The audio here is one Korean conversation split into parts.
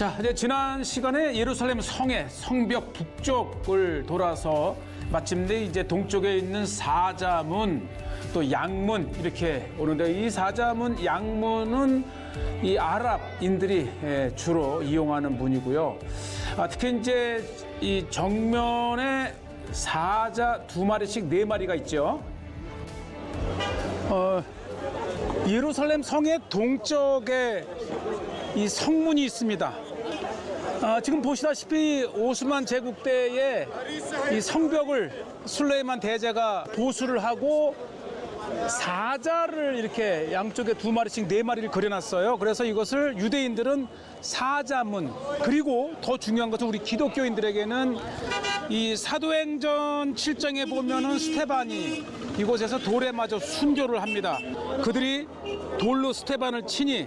자, 이제 지난 시간에 예루살렘 성의 성벽 북쪽을 돌아서 마침내 이제 동쪽에 있는 사자문 또 양문 이렇게 오는데 이 사자문 양문은 이 아랍인들이 예, 주로 이용하는 문이고요. 아, 특히 이제 이 정면에 사자 두 마리씩 네 마리가 있죠. 어, 예루살렘 성의 동쪽에 이 성문이 있습니다. 아, 지금 보시다시피 오스만 제국 때에 이 성벽을 술레이만 대제가 보수를 하고 사자를 이렇게 양쪽에 두 마리씩 네 마리를 그려놨어요. 그래서 이것을 유대인들은 사자문 그리고 더 중요한 것은 우리 기독교인들에게는 이 사도행전 7장에 보면은 스테반이 이곳에서 돌에 맞아 순교를 합니다. 그들이 돌로 스테반을 치니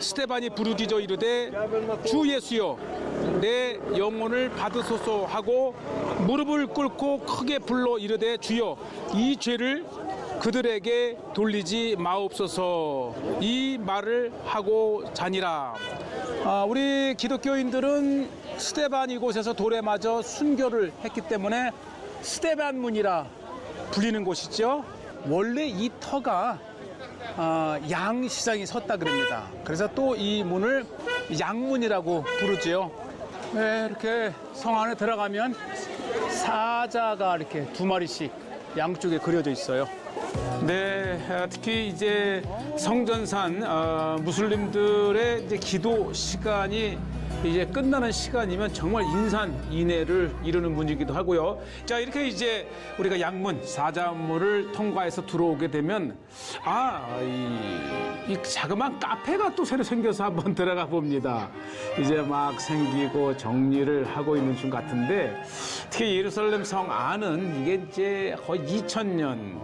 스테반이 부르짖어 이르되 주 예수여 내 영혼을 받으소서 하고 무릎을 꿇고 크게 불러 이르되 주여 이 죄를 그들에게 돌리지 마옵소서. 이 말을 하고 자니라. 아, 우리 기독교인들은 스테반 이곳에서 돌에 맞아 순교를 했기 때문에 스테반 문이라 불리는 곳이죠. 원래 이 터가 아, 양시장이 섰다 그럽니다. 그래서 또 이 문을 양문이라고 부르지요. 네, 이렇게 성 안에 들어가면 사자가 이렇게 두 마리씩 양쪽에 그려져 있어요. 네, 아, 특히 이제 성전산 어, 무슬림들의 이제 기도 시간이 이제 끝나는 시간이면 정말 인산인해를 이루는 문이기도 하고요. 자, 이렇게 이제 우리가 양문 사자문을 통과해서 들어오게 되면 아, 이, 이 자그마한 카페가 또 새로 생겨서 한번 들어가 봅니다. 이제 막 생기고 정리를 하고 있는 중 같은데 특히 예루살렘 성 안은 이게 이제 거의 2000년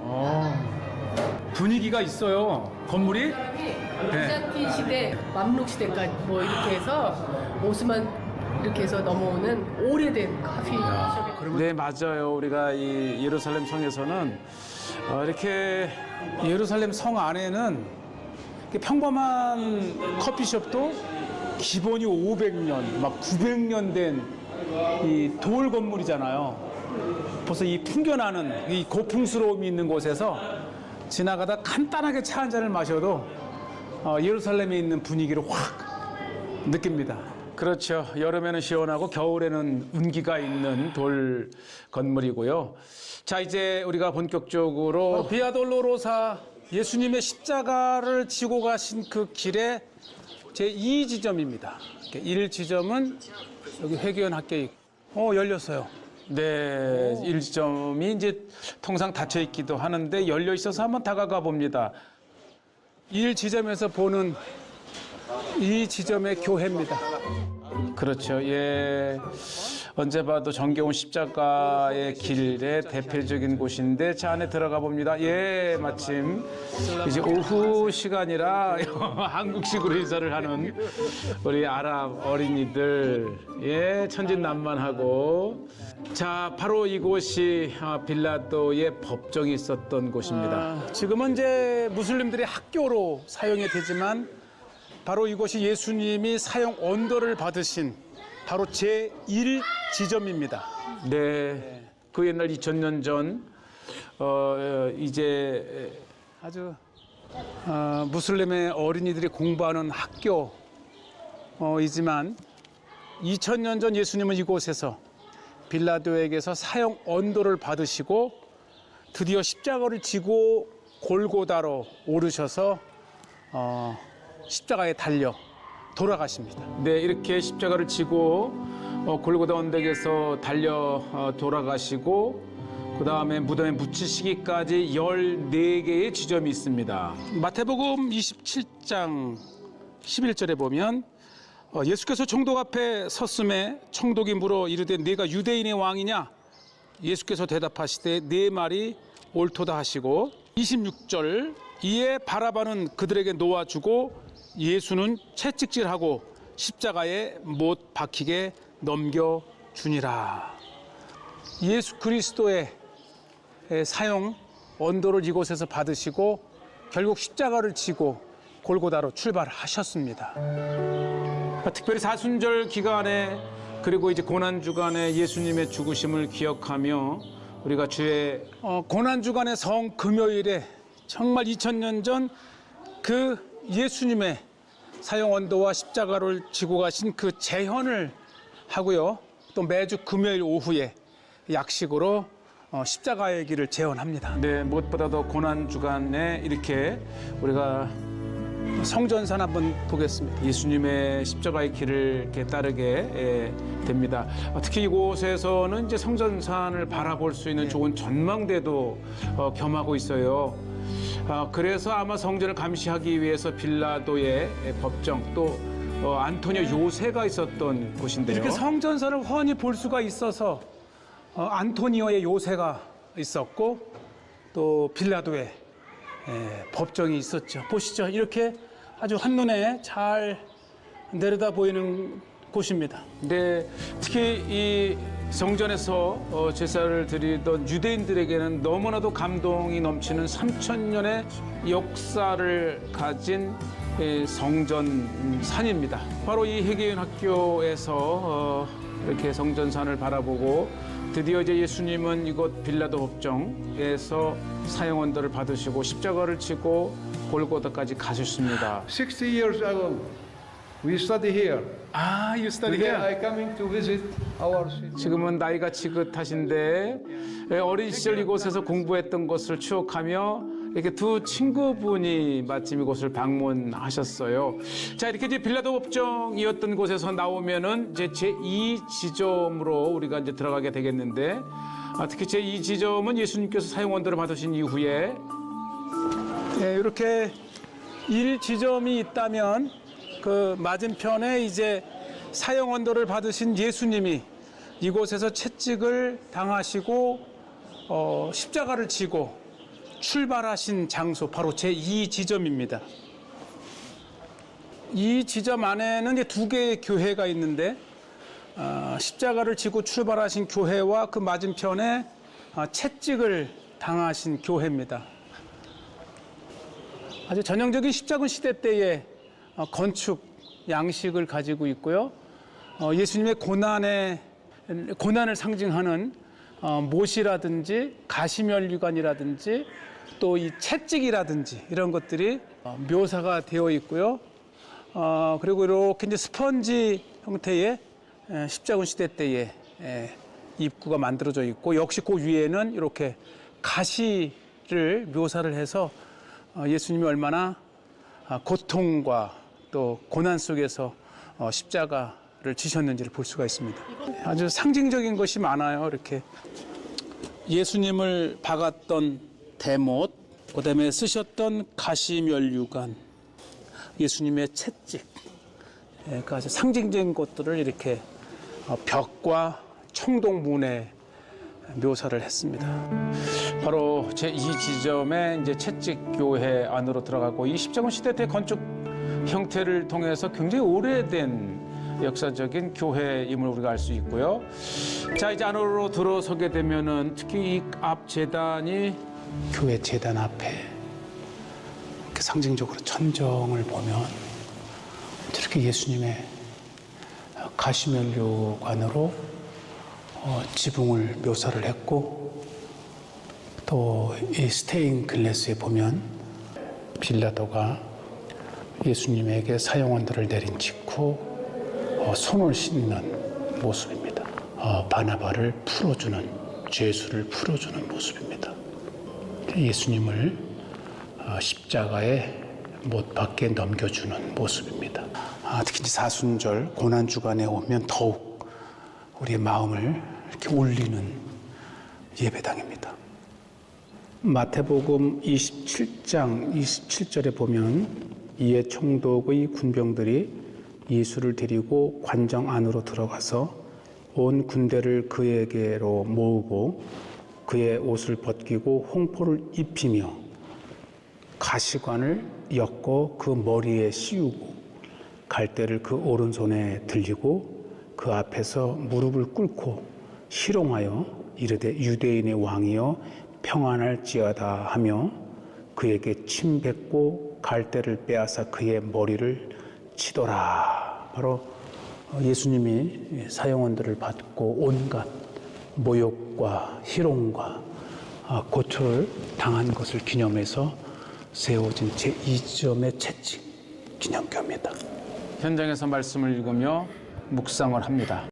분위기가 있어요. 건물이 비잔틴 시대, 맘룩 시대까지 뭐 이렇게 해서 오스만 이렇게 해서 넘어오는 오래된 커피 숍이 네, 맞아요. 우리가 이 예루살렘 성에서는 어, 이렇게 예루살렘 성 안에는 이렇게 평범한 커피숍도 기본이 500년, 막 900년 된 이 돌 건물이잖아요. 벌써 이 풍겨나는 이 고풍스러움이 있는 곳에서 지나가다 간단하게 차 한 잔을 마셔도 어, 예루살렘에 있는 분위기를 확 느낍니다. 그렇죠. 여름에는 시원하고 겨울에는 운기가 있는 돌 건물이고요. 자, 이제 우리가 본격적으로 비아돌로로사 예수님의 십자가를 지고 가신 그 길의 제 2지점입니다. 1지점은 여기 회계원 학교 있고, 어, 열렸어요. 네, 1지점이 이제 통상 닫혀 있기도 하는데 열려 있어서 한번 다가가 봅니다. 1지점에서 보는 이 지점의 교회입니다. 그렇죠. 예. 언제 봐도 정겨운 십자가의 길의 대표적인 곳인데 차 안에 들어가 봅니다. 예, 마침 이제 오후 시간이라 한국식으로 인사를 하는 우리 아랍 어린이들 예, 천진난만하고 자, 바로 이곳이 아, 빌라도의 법정이 있었던 곳입니다. 지금은 이제 무슬림들의 학교로 사용이 되지만 바로 이곳이 예수님이 사형 언도를 받으신 바로 제1 지점입니다. 네. 그 옛날 2000년 전, 어, 이제 아주 어, 무슬림의 어린이들이 공부하는 학교이지만 2000년 전 예수님은 이곳에서 빌라도에게서 사형 언도를 받으시고 드디어 십자가를 지고 골고다로 오르셔서 어, 십자가에 달려 돌아가십니다. 네, 이렇게 십자가를 지고 어, 골고다 언덕에서 달려 어, 돌아가시고 그 다음에 무덤에 묻히시기까지 14개의 지점이 있습니다. 마태복음 27장 11절에 보면 어, 예수께서 총독 앞에 섰음에 총독이 물어 이르되 네가 유대인의 왕이냐? 예수께서 대답하시되 네 말이 옳도다 하시고 26절 이에 바라바는 그들에게 놓아주고 예수는 채찍질하고 십자가에 못 박히게 넘겨 주니라. 예수 그리스도의 사용 언도를 이곳에서 받으시고 결국 십자가를 지고 골고다로 출발하셨습니다. 특별히 사순절 기간에 그리고 이제 고난 주간에 예수님의 죽으심을 기억하며 우리가 주의 어, 고난 주간의 성 금요일에 정말 2000년 전 그 예수님의 사형 언도와 십자가를 지고 가신 그 재현을 하고요. 또 매주 금요일 오후에 약식으로 어, 십자가의 길을 재현합니다. 네, 무엇보다도 고난 주간에 이렇게 우리가 성전산 한번 보겠습니다. 예수님의 십자가의 길을 이렇게 따르게 예, 됩니다. 어, 특히 이곳에서는 이제 성전산을 바라볼 수 있는 좋은 전망대도 어, 겸하고 있어요. 아, 그래서 아마 성전을 감시하기 위해서 빌라도의 예, 법정 또 어, 안토니오 요새가 있었던 곳인데요. 이렇게 성전산을 훤히 볼 수가 있어서 어, 안토니오의 요새가 있었고 또 빌라도의 예, 법정이 있었죠. 보시죠. 이렇게 아주 한눈에 잘 내려다 보이는 곳입니다. 근데 특히 이 성전에서 어, 제사를 드리던 유대인들에게는 너무나도 감동이 넘치는 3천 년의 역사를 가진 예, 성전 산입니다. 바로 이 해계인 학교에서 어, 이렇게 성전산을 바라보고 드디어 이제 예수님은 이곳 빌라도 법정에서 사형 언도를 받으시고 십자가를 치고 골고다까지 가셨습니다. 60 years ago, we study here. 아, you study Today I coming to visit our city. 지금은 나이가 지긋하신데 예, 어린 시절 이곳에서 공부했던 것을 추억하며 이렇게 두 친구분이 마침 이곳을 방문하셨어요. 자 이렇게 이제 빌라도 법정이었던 곳에서 나오면은 이제 제2 지점으로 우리가 이제 들어가게 되겠는데 아, 특히 제2 지점은 예수님께서 사형 원도를 받으신 이후에 네, 이렇게 1 지점이 있다면 그 맞은편에 이제 사형 언도를 받으신 예수님이 이곳에서 채찍을 당하시고 어, 십자가를 지고 출발하신 장소 바로 제2 지점입니다. 이 지점 안에는 이제 두 개의 교회가 있는데 어, 십자가를 지고 출발하신 교회와 그 맞은편에 어, 채찍을 당하신 교회입니다. 아주 전형적인 십자군 시대 때의 어, 건축 양식을 가지고 있고요. 어, 예수님의 고난의 고난을 상징하는 어, 못이라든지 가시면류관이라든지 또 이 채찍이라든지 이런 것들이 어, 묘사가 되어 있고요. 어, 그리고 이렇게 이제 스펀지 형태의 에, 십자군 시대 때의 에, 입구가 만들어져 있고 역시 그 위에는 이렇게 가시를 묘사를 해서 어, 예수님이 얼마나 아, 고통과 또 고난 속에서 어, 십자가를 지셨는지를 볼 수가 있습니다. 아주 상징적인 것이 많아요. 이렇게 예수님을 박았던 대못, 그다음에 쓰셨던 가시면류관, 예수님의 채찍, 예, 그 아주 상징적인 것들을 이렇게 어, 벽과 청동문에 묘사를 했습니다. 바로 제 2지점에 이제 채찍 교회 안으로 들어가고 이 십자군 시대 때 건축 형태를 통해서 굉장히 오래된 역사적인 교회임을 우리가 알 수 있고요. 자 이제 안으로 들어서게 되면은 특히 이 앞 재단이 교회 재단 앞에 이렇게 상징적으로 천정을 보면 저렇게 예수님의 가시면류관으로 어, 지붕을 묘사를 했고 또 이 스테인 글래스에 보면 빌라도가 예수님에게 사형원들을 내린 직후 어, 손을 씻는 모습입니다. 어, 바나바를 풀어주는 죄수를 풀어주는 모습입니다. 예수님을 어, 십자가에 못 박게 넘겨주는 모습입니다. 아, 특히 사순절 고난 주간에 오면 더욱 우리의 마음을 이렇게 울리는 예배당입니다. 마태복음 27장 27절에 보면 이에 총독의 군병들이 예수를 데리고 관정 안으로 들어가서 온 군대를 그에게로 모으고 그의 옷을 벗기고 홍포를 입히며 가시관을 엮고 그 머리에 씌우고 갈대를 그 오른손에 들리고 그 앞에서 무릎을 꿇고 희롱하여 이르되 유대인의 왕이여 평안할지어다 하며 그에게 침 뱉고 갈대를 빼앗아 그의 머리를 치더라. 바로 예수님이 사형원들을 받고 온갖 모욕과 희롱과 아, 고초를 당한 것을 기념해서 세워진 제2점의 채찍 기념교입니다. 현장에서 말씀을 읽으며 묵상을 합니다.